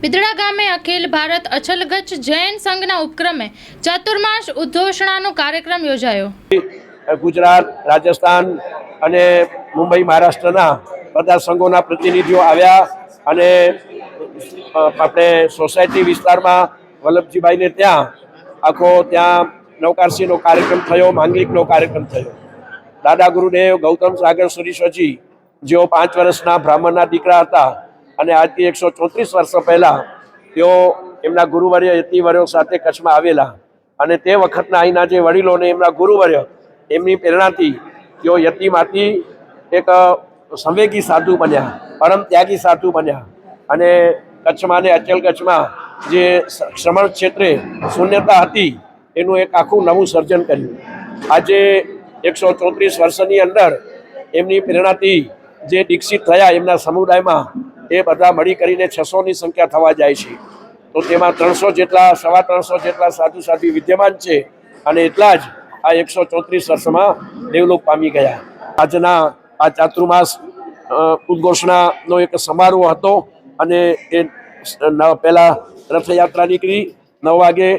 બિદડા ગામે અખિલ ભારત અછલગચ્છ જૈન સંઘના ઉપક્રમે ચતુર્માસ ઉદ્ઘોષણાનો કાર્યક્રમ યોજાયો. ગુજરાત, રાજસ્થાન અને મુંબઈ મહારાષ્ટ્રના બધા સંઘોના પ્રતિનિધિઓ આવ્યા અને આપણે સોસાયટી વિસ્તારમાં વલ્લભજીભાઈને ત્યાં આખો ત્યાં નવકારસીનો કાર્યક્રમ થયો, માંગલિકનો કાર્યક્રમ થયો. દાદા ગુરુદેવ ગૌતમ સાગર સુરીશ્વરજી જેઓ પાંચ વર્ષના બ્રાહ્મણના દીકરા હતા અને આજથી એકસો ચોત્રીસ વર્ષો પહેલાં તેઓ એમના ગુરુવર્ય યતિવર્યો સાથે કચ્છમાં આવેલા. અને તે વખતના અહીંના જે વડીલોને એમના ગુરુવર્ય, એમની પ્રેરણાથી તેઓ યતિમાંથી એક સંવેગી સાધુ બન્યા, પરમ ત્યાગી સાધુ બન્યા. અને કચ્છમાં ને અચલ કચ્છમાં જે શ્રમણ ક્ષેત્રે શૂન્યતા હતી, એનું એક આખું નવું સર્જન કર્યું. આજે એકસો ચોત્રીસ વર્ષની અંદર એમની પ્રેરણાથી જે દીક્ષિત થયા એમના સમુદાયમાં એ બધા મળી કરીને છસોની સંખ્યા થવા જાય છે. તો તેમાં ત્રણસો જેટલા, સવા ત્રણસો જેટલા સાધુ સાધુ વિદ્યમાન છે અને એટલા જ આ એકસો ચોત્રીસ વર્ષમાં દેવલોક પામી ગયા. આજના આ ચાતુર્માસ ઉદ્ઘોષણાનો એક સમારોહ હતો અને એ પહેલા રથયાત્રા નીકળી, નવ વાગે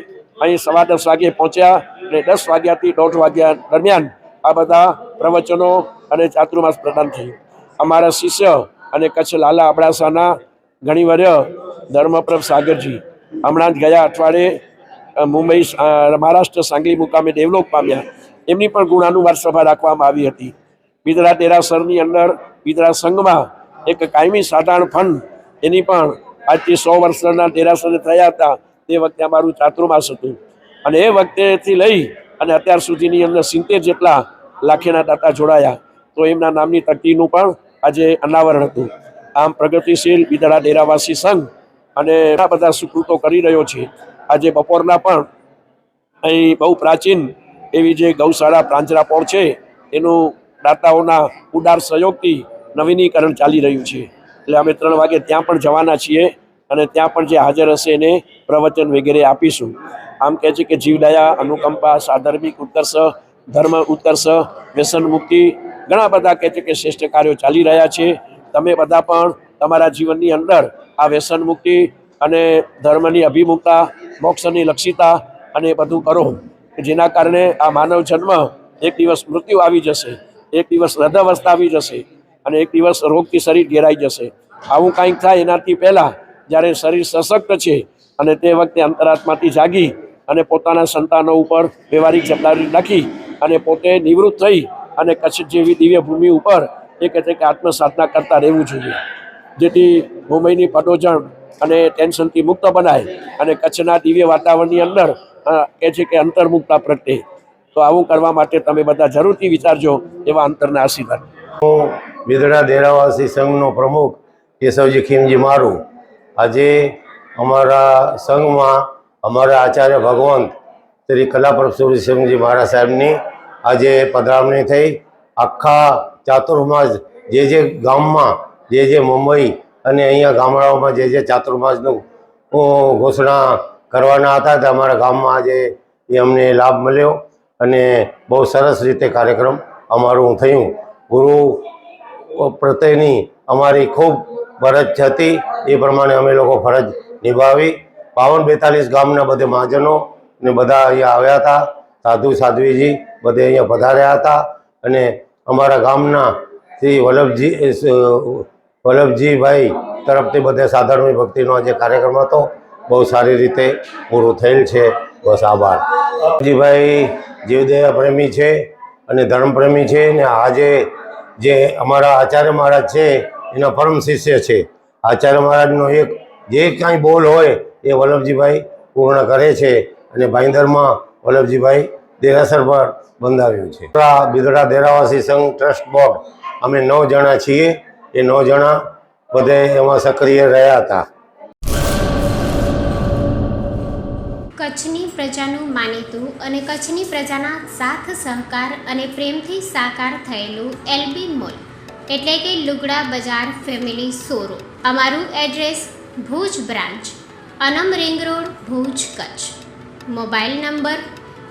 અહીં સવા દસ વાગે પહોંચ્યા અને દસ વાગ્યાથી દોઢ વાગ્યા દરમિયાન આ બધા પ્રવચનો અને ચાતુર્માસ પ્રદાન થયું. અમારા શિષ્ય અને કચ્છ લાલા અબડાસાના ઘણીવર્ય ધર્મપ્રભ સાગરજી. હમણાં જ ગયા અઠવાડિયે મુંબઈ મહારાષ્ટ્ર સાંગલી મુકામે ડેવલપ પામ્યા. એમની પણ ગુણાનુવાર સભા રાખવામાં આવી હતી. બિદરા દેરાસરની અંદર બિદરા સંઘમાં એક કાયમી સાધારણ ફંડ એની પણ આજથી સો વર્ષના દેરાસર થયા હતા. તે વખતે અમારું ચાતુર્માસ હતું. અને એ વખતેથી લઈ અને અત્યાર સુધીની અંદર સિત્તેર જેટલા લાખીના દાતા જોડાયા. તો એમના નામની તકતીનું પણ આજે અનાવરણ હતું. આમ પ્રગતિશીલ બિદડા ડેરાવાસી સંઘ અને ઘણા બધા સુકૃતો કરી રહ્યો છે. આજે બપોરના પણ અહીં બહુ પ્રાચીન એવી જે ગૌશાળા પ્રાંજરાપોળ છે, એનું દાતાઓના ઉદાર સહયોગથી નવીનીકરણ ચાલી રહ્યું છે. એટલે અમે ત્રણ વાગે ત્યાં પણ જવાના છીએ અને ત્યાં પણ જે હાજર હશે એને પ્રવચન વગેરે આપીશું. આમ કહે છે કે જીવદયા અનુકંપા સાધર્મિક ઉત્કર્ષ, ધર્મ ઉત્કર્ષ, વ્યસન મુક્તિ ઘણા બધા કહે છે કે શ્રેષ્ઠ કાર્યો ચાલી રહ્યા છે. તમે બધા પણ તમારા જીવનની અંદર આ વ્યસન મુક્તિ અને ધર્મની અભિમુખતા, મોક્ષની લક્ષિતા અને બધું કરો. જેના કારણે આ માનવ જન્મ એક દિવસ મૃત્યુ આવી જશે, એક દિવસ હૃદયવસ્થા આવી જશે અને એક દિવસ રોગથી શરીર ઘેરાઈ જશે. આવું કાંઈક થાય એનાથી પહેલાં જ્યારે શરીર સશક્ત છે અને તે વખતે અંતરાત્માથી જાગી અને પોતાના સંતાનો ઉપર વ્યવહારિક જવાબદારી નાખી અને પોતે નિવૃત્ત થઈ અને કચ્છ જેવી દિવ્ય ભૂમિ ઉપર એ કહે છે કે આત્મસાધના કરતા રહેવું જોઈએ. જેથી મુંબઈની પટોજણ અને ટેન્શનથી મુક્ત બનાય અને કચ્છના દિવ્ય વાતાવરણની અંદર કહે છે કે અંતર્મુક્તા પ્રગટે તો આવું કરવા માટે તમે બધા જરૂરથી વિચારજો એવા અંતરના આશીર્વાદ. હું બિદડા દેરાવાસી સંઘનો પ્રમુખ કેશવજી ખીમજી મારું, આજે અમારા સંઘમાં અમારા આચાર્ય ભગવંત શ્રી કલાપ્રભ સિંહજી મહારાજ સાહેબની આજે પધરામણી થઈ. આખા ચાતુર્માસ જે જે ગામમાં, જે જે મુંબઈ અને અહીંયા ગામડાઓમાં જે જે ચાતુર્માસનું ઘોષણા કરવાના હતા તે અમારા ગામમાં આજે એ અમને લાભ મળ્યો અને બહુ સરસ રીતે કાર્યક્રમ અમારું થયું. ગુરુ પ્રત્યેની અમારી ખૂબ ફરજ હતી. એ પ્રમાણે અમે લોકો ફરજ નિભાવી. બાવન બેતાલીસ ગામના બધે મહાજનો ને બધા અહીંયા આવ્યા હતા. સાધુ સાધ્વીજી બધે અહીંયા પધાર્યા હતા અને અમારા ગામના શ્રી વલ્લભજી વલ્લભજીભાઈ તરફથી બધે સાધારણ ભક્તિનો જે કાર્યક્રમ હતો. બહુ સારી રીતે પૂરું થયેલ છે. બસ આભાર. જીભાઈ જીવદયા પ્રેમી છે અને ધર્મપ્રેમી છે અને આજે જે અમારા આચાર્ય મહારાજ છે, એના પરમ શિષ્ય છે. આચાર્ય મહારાજનો એક જે કાંઈ બોલ હોય એ વલ્લભજીભાઈ પૂર્ણ કરે છે અને ભાઈંદરમાં વલ્લભજીભાઈ દેરાસર પર બંધાવ્યું છે. બિદડા દેરાવાસી સંઘ ટ્રસ્ટ બોર્ડ, અમે નવ જણા છીએ. એ નવ જણા બધે એમાં સક્રિય રહ્યા હતા. કચ્છની પ્રજાનું માનીતું અને કચ્છની પ્રજાના સાથ સહકાર અને પ્રેમથી સાકાર થયેલું એલબી મોલ, એટલે કે લુગડા બજાર ફેમિલી શોરૂમ. અમારું address Bhuj branch, Anam ring road, Bhuj Kutch. Mobile number